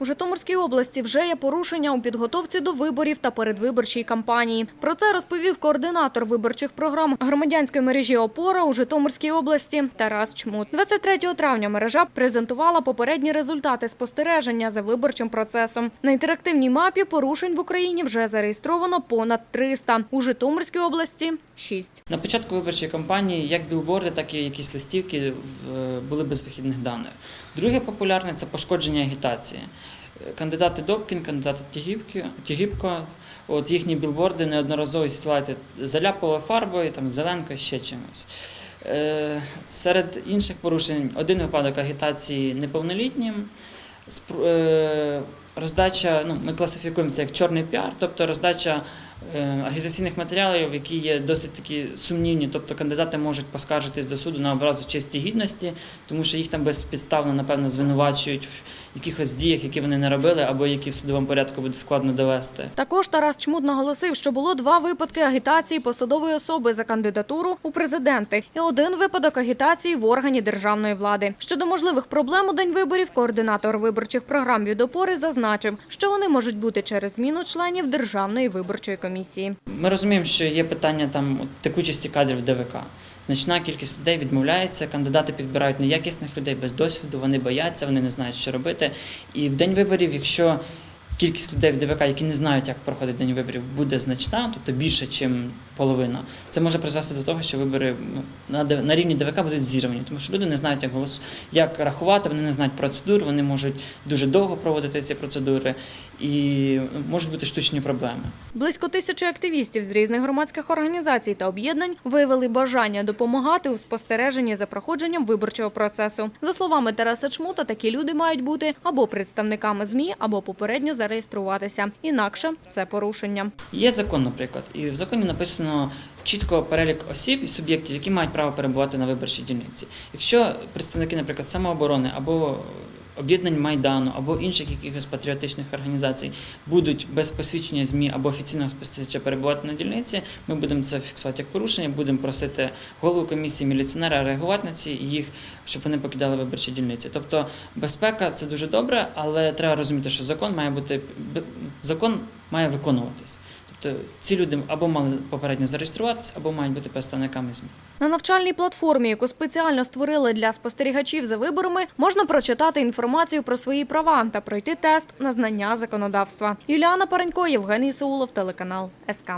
У Житомирській області вже є порушення у підготовці до виборів та передвиборчій кампанії. Про це розповів координатор виборчих програм громадянської мережі «Опора» у Житомирській області Тарас Чмут. 23 травня мережа презентувала попередні результати спостереження за виборчим процесом. На інтерактивній мапі порушень в Україні вже зареєстровано понад 300. У Житомирській області – 6. На початку виборчої кампанії як білборди, так і якісь листівки в- були без вихідних даних. Друге популярне це пошкодження агітації. Кандидати Добкін, кандидати Тігіпки- Тігіпко, от їхні білборди неодноразово сітлайти заляпали фарбою, там зеленко, ще чимось. Е, Серед інших порушень один випадок агітації неповнолітнім. Е, Роздача, ну, ми класифікуємо це як чорний піар, тобто роздача е, агітаційних матеріалів, які є досить такі сумнівні, тобто кандидати можуть поскаржитись до суду на образу честі гідності, тому що їх там безпідставно, напевно, звинувачують в якихось діях, які вони не робили, або які в судовому порядку буде складно довести. Також Тарас Чмут наголосив, що було два випадки агітації посадової особи за кандидатуру у президенти і один випадок агітації в органі державної влади. Щодо можливих проблем у день виборів, координатор виборчих програм від опори зазначив, що вони можуть бути через зміну членів Державної виборчої комісії. Ми розуміємо, що є питання там текучості кадрів ДВК. Значна кількість людей відмовляється, кандидати підбирають неякісних людей без досвіду, вони бояться, вони не знають, що робити. І в день виборів, якщо кількість людей в ДВК, які не знають, як проходить день виборів, буде значна, тобто більше, ніж половина, це може призвести до того, що вибори на, на рівні ДВК будуть зірвані, тому що люди не знають, як голос, як рахувати, вони не знають процедур, вони можуть дуже довго проводити ці процедури і можуть бути штучні проблеми. Близько тисячі активістів з різних громадських організацій та об'єднань виявили бажання допомагати у спостереженні за проходженням виборчого процесу. За словами Тараса Чмута, такі люди мають бути або представниками ЗМІ, або попередньо зареєструватися. Інакше це порушення. Є закон, наприклад, і в законі написано чітко перелік осіб і суб'єктів, які мають право перебувати на виборчій дільниці. Якщо представники, наприклад, самооборони або об'єднань Майдану, або інших якихось патріотичних організацій будуть без посвідчення ЗМІ або офіційного спостерігача перебувати на дільниці, ми будемо це фіксувати як порушення, будемо просити голову комісії міліціонера реагувати на ці їх, щоб вони покидали виборчі дільниці. Тобто безпека це дуже добре, але треба розуміти, що закон має бути закон має виконуватись. Тобто ці люди або мали попередньо зареєструватися, або мають бути представниками ЗМІ. На навчальній платформі, яку спеціально створили для спостерігачів за виборами, можна прочитати інформацію про свої права та пройти тест на знання законодавства. Юліана Паренько, Євгеній Саулов, телеканал СК.